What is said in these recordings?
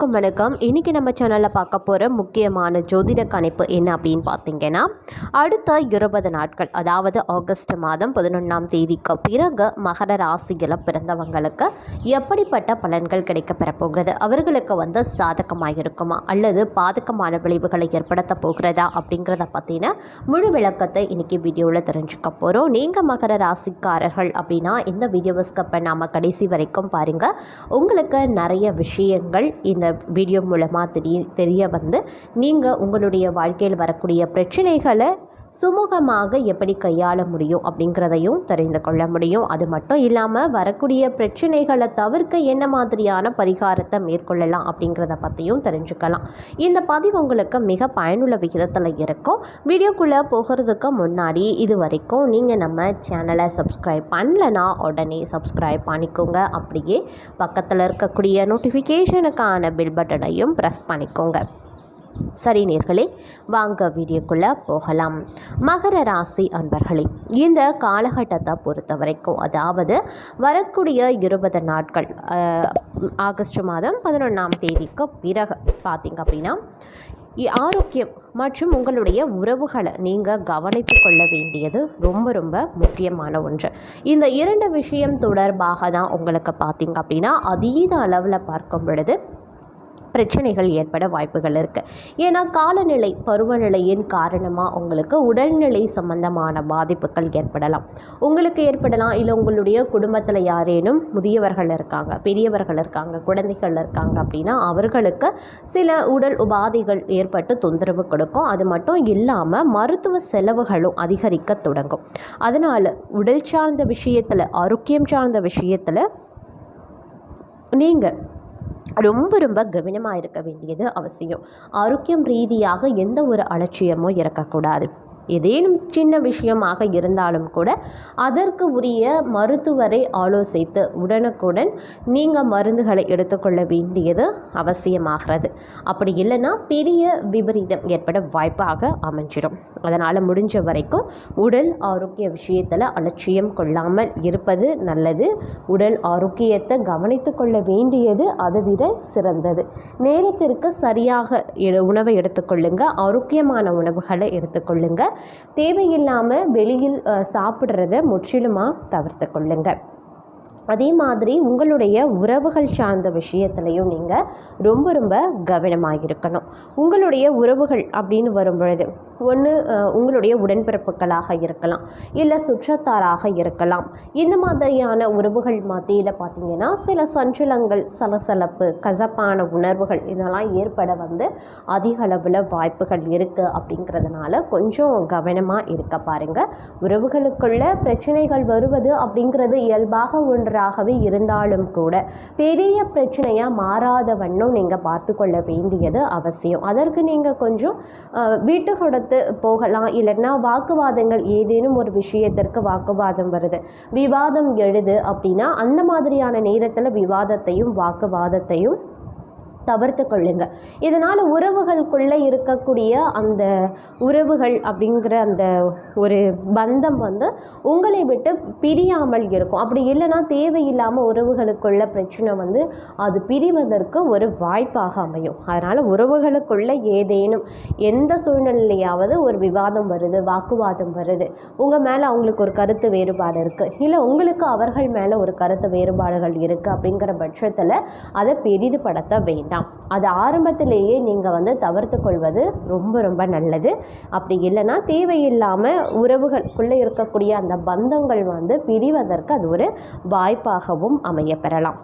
அனைவருக்கும் வணக்கம். இன்றைக்கி நம்ம சேனலில் பார்க்க போகிற முக்கியமான ஜோதிட கணிப்பு என்ன அப்படின்னு பார்த்தீங்கன்னா அடுத்த இருபது நாட்கள் அதாவது ஆகஸ்ட் மாதம் பதினொன்றாம் தேதிக்கு பிறகு மகர ராசியில் பிறந்தவங்களுக்கு எப்படிப்பட்ட பலன்கள் கிடைக்க பெறப்போகிறது அவர்களுக்கு வந்து சாதகமாக இருக்குமா? அல்லது பாதகமான விளைவுகளை ஏற்படுத்த போகிறதா? அப்படிங்கிறத பற்றின முழு விளக்கத்தை இன்றைக்கி வீடியோவில் தெரிஞ்சுக்க போகிறோம் நீங்கள் மகர ராசிக்காரர்கள் அப்படின்னா இந்த வீடியோவை ஸ்கப்பை நாம் கடைசி வரைக்கும் பாருங்கள் உங்களுக்கு நிறைய விஷயங்கள் இந்த வீடியோ மூலமாக தெரிய தெரிய வந்து நீங்கள் உங்களுடைய வாழ்க்கையில் வரக்கூடிய பிரச்சனைகளை சுமூகமாக எப்படி கையாள முடியும் அப்படிங்கிறதையும் தெரிந்து கொள்ள முடியும். அது மட்டும் இல்லாமல் வரக்கூடிய பிரச்சனைகளை தவிர்க்க என்ன மாதிரியான பரிகாரத்தை மேற்கொள்ளலாம் அப்படிங்கிறத பற்றியும் தெரிஞ்சுக்கலாம். இந்த பதிவு உங்களுக்கு மிக பயனுள்ள விகிதத்தில் இருக்கும். வீடியோக்குள்ளே போகிறதுக்கு முன்னாடி இது வரைக்கும் நீங்கள் நம்ம சேனலை சப்ஸ்கிரைப் பண்ணலனா உடனே சப்ஸ்கிரைப் பண்ணிக்கோங்க. அப்படியே பக்கத்தில் இருக்கக்கூடிய நோட்டிஃபிகேஷனுக்கான பில் பட்டனையும் ப்ரெஸ் பண்ணிக்கோங்க. சரி நேர்களே வாங்க வீடியோக்குள்ளே போகலாம். மகர ராசி அன்பர்களே இந்த காலகட்டத்தை பொறுத்த வரைக்கும் அதாவது வரக்கூடிய இருபது நாட்கள் ஆகஸ்ட் மாதம் பதினொன்றாம் தேதிக்கு பிறகு பார்த்திங்க அப்படின்னா ஆரோக்கியம் மற்றும் உங்களுடைய உறவுகளை நீங்கள் கவனித்து கொள்ள வேண்டியது ரொம்ப ரொம்ப முக்கியமான ஒன்று. இந்த இரண்டு விஷயம் தொடர்பாக தான் உங்களுக்கு பார்த்திங்க அப்படின்னா அதீத அளவில் பார்க்கும் பொழுது பிரச்சனைகள் ஏற்பட வாய்ப்புகள் இருக்குது ஏன்னா காலநிலை பருவநிலையின் காரணமாக உங்களுக்கு உடல்நிலை சம்பந்தமான பாதிப்புகள் ஏற்படலாம். உங்களுக்கு ஏற்படலாம் இல்லை உங்களுடைய குடும்பத்தில் யாரேனும் முதியவர்கள் இருக்காங்க பெரியவர்கள் இருக்காங்க குழந்தைகள் இருக்காங்க அப்படின்னா அவர்களுக்கு சில உடல் உபாதைகள் ஏற்பட்டு தொந்தரவு கொடுக்கும். அது மட்டும் இல்லாமல் மருத்துவ செலவுகளும் அதிகரிக்க தொடங்கும். அதனால் உடல் சார்ந்த விஷயத்தில் ஆரோக்கியம் சார்ந்த விஷயத்தில் நீங்கள் ரொம்ப ரொம்ப கவனமாக இருக்க வேண்டியது அவசியம். ஆரோக்கியம் ரீதியாக எந்த ஒரு அலட்சியமும் இருக்கக்கூடாது ஏதேனும் சின்ன விஷயமாக இருந்தாலும் கூட அதற்கு உரிய மருத்துவரை ஆலோசித்து உடனுக்குடன் நீங்கள் மருந்துகளை எடுத்துக்கொள்ள வேண்டியது அவசியமாகிறது. அப்படி இல்லைன்னா பெரிய விபரீதம் ஏற்பட வாய்ப்பாக அமைஞ்சிடும் அதனால் முடிஞ்ச வரைக்கும் உடல் ஆரோக்கிய விஷயத்தில் அலட்சியம் கொள்ளாமல் இருப்பது நல்லது. உடல் ஆரோக்கியத்தை கவனித்து கொள்ள வேண்டியது அதை விட சிறந்தது. நேரத்திற்கு சரியாக உணவை எடுத்துக்கொள்ளுங்க. ஆரோக்கியமான உணவுகளை எடுத்துக்கொள்ளுங்க. தேவையில்லாமல் வெளியில் சாப்பிட்றத முற்றிலுமாக தவிர்த்து கொள்ளுங்க. அதே மாதிரி உங்களுடைய உறவுகள் சார்ந்த விஷயத்துலையும் நீங்கள் ரொம்ப ரொம்ப கவனமாக இருக்கணும் உங்களுடைய உறவுகள் அப்படின்னு வரும் பொழுது ஒன்று உங்களுடைய உடன்பிறப்புகளாக இருக்கலாம் இல்லை சுற்றத்தாராக இருக்கலாம். இந்த மாதிரியான உறவுகள் மத்தியில் பார்த்தீங்கன்னா சில சஞ்சலங்கள் சலசலப்பு கசப்பான உணர்வுகள் இதெல்லாம் ஏற்பட வந்து அதிக அளவில் வாய்ப்புகள் இருக்குது அப்படிங்கிறதுனால கொஞ்சம் கவனமாக இருக்க பாருங்கள் உறவுகளுக்குள்ள பிரச்சனைகள் வருவது அப்படிங்கிறது இயல்பாக ஒன்றாகவே இருந்தாலும் கூட பெரிய பிரச்சனையாக மாறாத வண்ணம் நீங்கள் பார்த்து கொள்ள வேண்டியது அவசியம். அதற்கு நீங்கள் கொஞ்சம் வீட்டு கொடுத்து போகலாம். இல்லைன்னா வாக்குவாதங்கள் ஏதேனும் ஒரு விஷயத்திற்கு வாக்குவாதம் வருது. விவாதம் எழுது அப்படின்னா அந்த மாதிரியான நேரத்தில் விவாதத்தையும் வாக்குவாதத்தையும் தவிர்த்து கொள்ளுங்க. இதனால் உறவுகளுக்குள்ளே இருக்கக்கூடிய அந்த உறவுகள் அப்படிங்கிற அந்த ஒரு பந்தம் வந்து உங்களை விட்டு பிரியாமல் இருக்கும். அப்படி இல்லைன்னா தேவையில்லாமல் உறவுகளுக்குள்ள பிரச்சனை வந்து அது பிரிவதற்கு ஒரு வாய்ப்பாக அமையும். அதனால் உறவுகளுக்குள்ளே ஏதேனும் எந்த சூழ்நிலையாவது ஒரு விவாதம் வருது வாக்குவாதம் வருது உங்கள் மேலே அவங்களுக்கு ஒரு கருத்து வேறுபாடு இருக்குது இல்லை உங்களுக்கு அவர்கள் மேலே ஒரு கருத்து வேறுபாடுகள் இருக்குது அப்படிங்கிற பட்சத்தில் அதை பெரிதுபடுத்த வேண்டாம். அது ஆரம்பத்திலேயே நீங்கள் வந்து தவிர்த்து கொள்வது ரொம்ப ரொம்ப நல்லது. அப்படி இல்லைன்னா தேவையில்லாமல் உறவுகளுக்குள்ளே இருக்கக்கூடிய அந்த பந்தங்கள் வந்து பிரிவதற்கு அது ஒரு வாய்ப்பாகவும் அமைய பெறலாம்.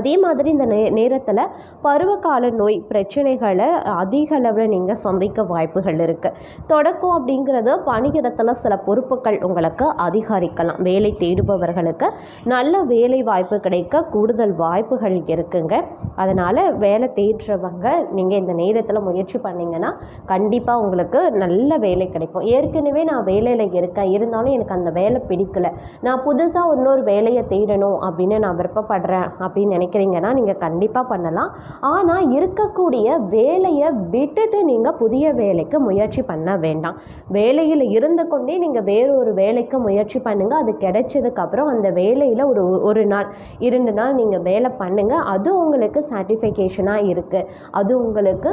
அதே மாதிரி இந்த நே நேரத்தில் பருவகால நோய் பிரச்சனைகளை அதிக அளவில் நீங்கள் சந்திக்க வாய்ப்புகள் இருக்குது தொடக்கம் அப்படிங்கிறது பணியிடத்தில் சில பொறுப்புகள் உங்களுக்கு அதிகரிக்கலாம். வேலை தேடுபவர்களுக்கு நல்ல வேலை வாய்ப்பு கிடைக்க கூடுதல் வாய்ப்புகள் இருக்குங்க. அதனால் வேலை தேடுறவங்க நீங்கள் இந்த நேரத்தில் முயற்சி பண்ணிங்கன்னா கண்டிப்பாக உங்களுக்கு நல்ல வேலை கிடைக்கும். ஏற்கனவே நான் வேலையில் இருக்கேன். இருந்தாலும் எனக்கு அந்த வேலை பிடிக்கல. நான் புதுசாக இன்னொரு வேலையை தேடணும் அப்படின்னு நான் விருப்பப்படுறேன் அப்படின்னு நினைக்கிறீங்கன்னா நீங்கள் கண்டிப்பாக பண்ணலாம். ஆனால் இருக்கக்கூடிய வேலையை விட்டுட்டு நீங்கள் புதிய வேலைக்கு முயற்சி பண்ண வேண்டாம். வேலையில் இருந்து கொண்டே நீங்கள் வேறொரு வேலைக்கு முயற்சி பண்ணுங்கள் அது கிடைச்சதுக்கப்புறம் அந்த வேலையில் ஒரு ஒரு நாள் இரண்டு நாள் நீங்கள் வேலை பண்ணுங்கள் அது உங்களுக்கு சாட்டிஃபிகேஷனாக இருக்குது அது உங்களுக்கு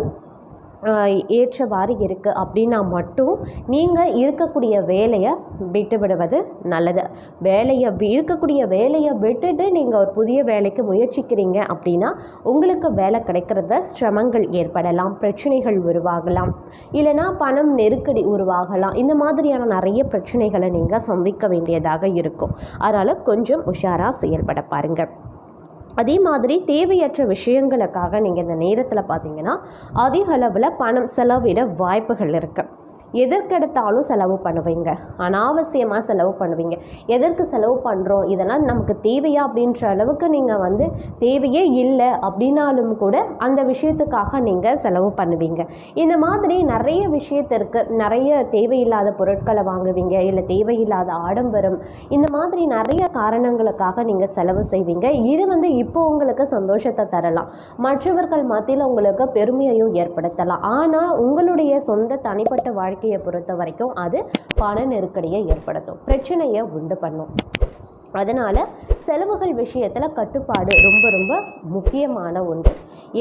ஏற்றவாறு இருக்குது அப்படின்னா மட்டும் நீங்கள் இருக்கக்கூடிய வேலையை விட்டு விடுவது நல்லது. வேலையை இருக்கக்கூடிய வேலையை விட்டுட்டு நீங்கள் ஒரு புதிய வேலைக்கு முயற்சிக்கிறீங்க அப்படின்னா உங்களுக்கு வேலை கிடைக்கிறத சிரமங்கள் ஏற்படலாம் பிரச்சனைகள் உருவாகலாம். இல்லைனா பணம் நெருக்கடி உருவாகலாம். இந்த மாதிரியான நிறைய பிரச்சனைகளை நீங்கள் சந்திக்க வேண்டியதாக இருக்கும். அதனால் கொஞ்சம் உஷாராக செயல்பட பாருங்கள் அதே மாதிரி தேவையற்ற விஷயங்களுக்காக நீங்கள் இந்த நேரத்தில் பார்த்தீங்கன்னா அதிக அளவில் பணம் செலவிட வாய்ப்புகள் இருக்குது எதற்கெடுத்தாலும் செலவு பண்ணுவீங்க. அனாவசியமாக செலவு பண்ணுவீங்க. எதற்கு செலவு பண்ணுறோம் இதெல்லாம் நமக்கு தேவையா அப்படின்ற அளவுக்கு நீங்கள் வந்து தேவையே இல்லை அப்படின்னாலும் கூட அந்த விஷயத்துக்காக நீங்கள் செலவு பண்ணுவீங்க. இந்த மாதிரி நிறைய விஷயத்திற்கு நிறைய தேவையில்லாத பொருட்களை வாங்குவீங்க. இல்லை தேவையில்லாத ஆடம்பரம். இந்த மாதிரி நிறைய காரணங்களுக்காக நீங்கள் செலவு செய்வீங்க. இது வந்து இப்போ உங்களுக்கு சந்தோஷத்தை தரலாம். மற்றவர்கள் மத்தியில் உங்களுக்கு பெருமையையும் ஏற்படுத்தலாம். ஆனால் உங்களுடைய சொந்த தனிப்பட்ட வாழ்க்கை வாழ்க்கையை பொறுத்த வரைக்கும் அது பண நெருக்கடியை ஏற்படுத்தும். பிரச்சனையை உண்டு பண்ணும். அதனால் செலவுகள் விஷயத்தில் கட்டுப்பாடு ரொம்ப ரொம்ப முக்கியமான ஒன்று.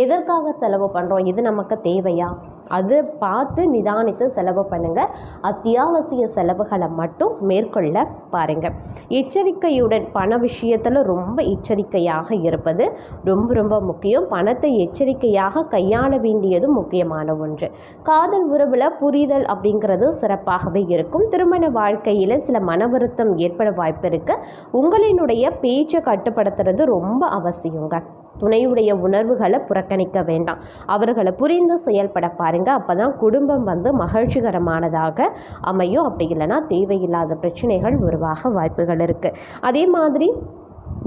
எதற்காக செலவு பண்ணுறோம் இது நமக்கு தேவையா? அது பார்த்து நிதானித்து செலவு பண்ணுங்கள் அத்தியாவசிய செலவுகளை மட்டும் மேற்கொள்ள பாருங்கள் எச்சரிக்கையுடன் பண விஷயத்தில் ரொம்ப எச்சரிக்கையாக இருப்பது ரொம்ப ரொம்ப முக்கியம். பணத்தை எச்சரிக்கையாக கையாள வேண்டியதும் முக்கியமான ஒன்று. காதல் உறவில் புரிதல் அப்படிங்கிறது சிறப்பாகவே இருக்கும். திருமண வாழ்க்கையில் சில மன வருத்தம் ஏற்பட வாய்ப்பு இருக்குது உங்களினுடைய பேச்சை கட்டுப்படுத்துறது ரொம்ப அவசியங்க. துணையுடைய உணர்வுகளை புறக்கணிக்க வேண்டாம். அவர்களை புரிந்து செயல்பட பாருங்க. அப்பதான் குடும்பம் வந்து மகிழ்ச்சிகரமானதாக அமையும். அப்படி இல்லைன்னா தேவையில்லாத பிரச்சனைகள் உருவாக வாய்ப்புகள் இருக்குது அதே மாதிரி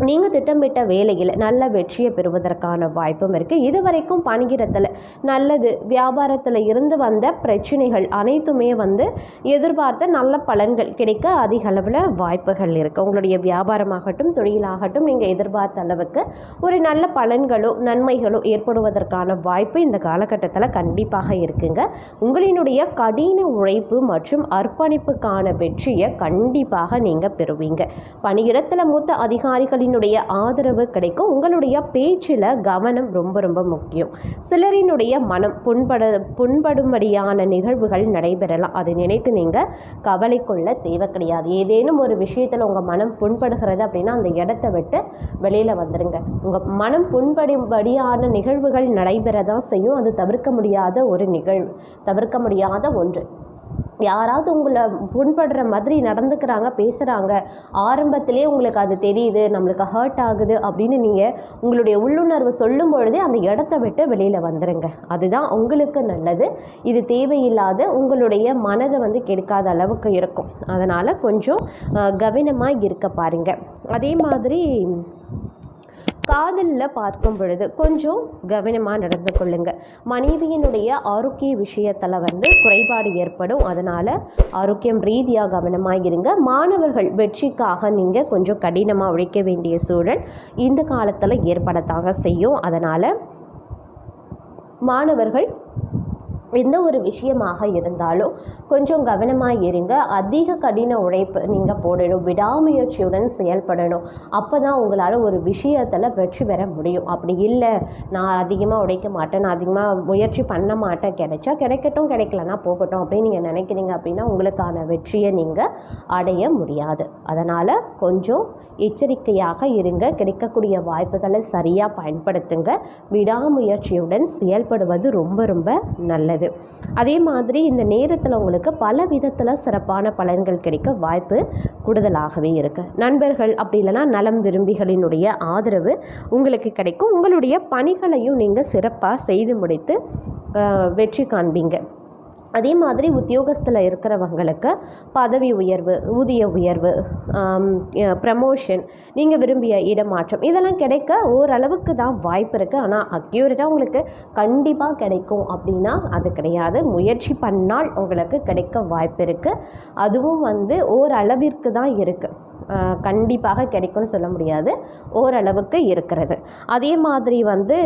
நீங்கள் திட்டமிட்ட வேலையில் நல்ல வெற்றியை பெறுவதற்கான வாய்ப்பும் இருக்குது இது வரைக்கும் பணியிடத்தில் நல்லது வியாபாரத்தில் இருந்து வந்த பிரச்சனைகள் அனைத்துமே வந்து எதிர்பார்த்த நல்ல பலன்கள் கிடைக்க அதிக அளவில் வாய்ப்புகள் இருக்குது உங்களுடைய வியாபாரமாகட்டும் தொழிலாகட்டும் நீங்கள் எதிர்பார்த்த அளவுக்கு ஒரு நல்ல பலன்களோ நன்மைகளோ ஏற்படுவதற்கான வாய்ப்பு இந்த காலகட்டத்தில் கண்டிப்பாக இருக்குங்க. உங்களினுடைய கடின உழைப்பு மற்றும் அர்ப்பணிப்புக்கான வெற்றியை கண்டிப்பாக நீங்கள் பெறுவீங்க. பணியிடத்தில் மூத்த அதிகாரிகள் அதிகாரிகளினுடைய ஆதரவு கிடைக்கும். உங்களுடைய பேச்சில் கவனம் ரொம்ப ரொம்ப முக்கியம். சிலரினுடைய மனம் புண்பட புண்படும்படியான நிகழ்வுகள் நடைபெறலாம். அதை நினைத்து நீங்கள் கவலை கொள்ள தேவை கிடையாது. ஏதேனும் ஒரு விஷயத்தில் உங்கள் மனம் புண்படுகிறது அப்படின்னா அந்த இடத்த விட்டு வெளியில் வந்துடுங்க உங்கள் மனம் புண்படும்படியான நிகழ்வுகள் நடைபெற தான் செய்யும். அது தவிர்க்க முடியாத ஒரு நிகழ்வு. தவிர்க்க முடியாத ஒன்று. யாராவது உங்களை புண்படுற மாதிரி நடந்துக்கிறாங்க பேசுகிறாங்க ஆரம்பத்திலே உங்களுக்கு அது தெரியுது நம்மளுக்கு ஹர்ட் ஆகுது அப்படின்னு நீங்கள் உங்களுடைய உள்ளுணர்வு சொல்லும் பொழுதே அந்த இடத்த விட்டு வெளியில் வந்துடுங்க அதுதான் உங்களுக்கு நல்லது. இது தேவையில்லாத உங்களுடைய மனதை வந்து கெடுக்காத அளவுக்கு இருக்கும். அதனால் கொஞ்சம் கவனமாக இருக்க பாருங்க. அதே மாதிரி காதலில் பார்க்கும் பொழுது கொஞ்சம் கவனமாக நடந்து கொள்ளுங்க. மனைவியினுடைய ஆரோக்கிய விஷயத்தில் வந்து குறைபாடு ஏற்படும். அதனால் ஆரோக்கியம் ரீதியாக கவனமாக இருங்க. மாணவர்கள் வெற்றிக்காக நீங்கள் கொஞ்சம் கடினமாக உழைக்க வேண்டிய சூழல் இந்த காலத்தில் ஏற்படத்தாக செய்யும். அதனால் மாணவர்கள் எந்த ஒரு விஷயமாக இருந்தாலும் கொஞ்சம் கவனமாக இருங்க. அதிக கடின உழைப்பு நீங்கள் போடணும். விடாமுயற்சியுடன் செயல்படணும். அப்போ தான் உங்களால் ஒரு விஷயத்தில் வெற்றி பெற முடியும். அப்படி இல்லை. நான் அதிகமாக உழைக்க மாட்டேன். நான் அதிகமாக முயற்சி பண்ண மாட்டேன். கிடைச்சா கிடைக்கட்டும் கிடைக்கலனா போகட்டும் அப்படின்னு நீங்கள் நினைக்கிறீங்க அப்படின்னா உங்களுக்கான வெற்றியை நீங்கள் அடைய முடியாது. அதனால் கொஞ்சம் எச்சரிக்கையாக இருங்க. கிடைக்கக்கூடிய வாய்ப்புகளை சரியாக பயன்படுத்துங்க. விடாமுயற்சியுடன் செயல்படுவது ரொம்ப ரொம்ப நல்லது. அதே மாதிரி இந்த நேரத்தில் உங்களுக்கு பல விதத்தில் சிறப்பான பலன்கள் கிடைக்க வாய்ப்பு கூடுதலாகவே இருக்குது நண்பர்கள் அப்படி இல்லைன்னா நலம் விரும்பிகளினுடைய ஆதரவு உங்களுக்கு கிடைக்கும். உங்களுடைய பணிகளையும் நீங்கள் சிறப்பாக செய்து முடித்து வெற்றி காண்பீங்க. அதே மாதிரி உத்தியோகஸ்தில் இருக்கிறவங்களுக்கு பதவி உயர்வு ஊதிய உயர்வு ப்ரமோஷன் நீங்கள் விரும்பிய இடமாற்றம் இதெல்லாம் கிடைக்க ஓரளவுக்கு தான் வாய்ப்பு இருக்குது ஆனால் அக்யூரேட்டாக உங்களுக்கு கண்டிப்பாக கிடைக்கும் அப்படின்னா அது கிடையாது. முயற்சி பண்ணால் உங்களுக்கு கிடைக்க வாய்ப்பு இருக்குது அதுவும் வந்து ஓரளவிற்கு தான் இருக்குது கண்டிப்பாக கிடைக்கும்னு சொல்ல முடியாது. ஓரளவுக்கு இருக்கிறது. அதே மாதிரி வந்து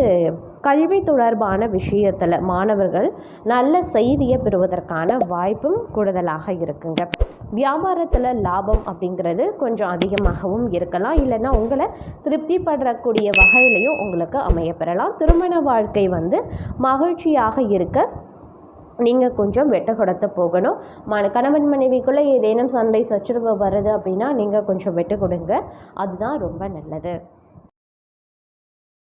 கல்வி தொடர்பான விஷயத்தில் மாணவர்கள் நல்ல செய்தியை பெறுவதற்கான வாய்ப்பும் கூடுதலாக இருக்குங்க. வியாபாரத்தில் லாபம் அப்படிங்கிறது கொஞ்சம் அதிகமாகவும் இருக்கலாம். இல்லைன்னா உங்களை திருப்திப்படுறக்கூடிய வகையிலையும் உங்களுக்கு அமையப்பெறலாம் திருமண வாழ்க்கை வந்து மகிழ்ச்சியாக இருக்க நீங்கள் கொஞ்சம் வெட்ட கொடுத்து போகணும். மன கணவன் மனைவிக்குள்ளே ஏதேனும் சண்டை சச்சுரவு வருது அப்படின்னா நீங்கள் கொஞ்சம் வெட்டு கொடுங்க. அதுதான் ரொம்ப நல்லது.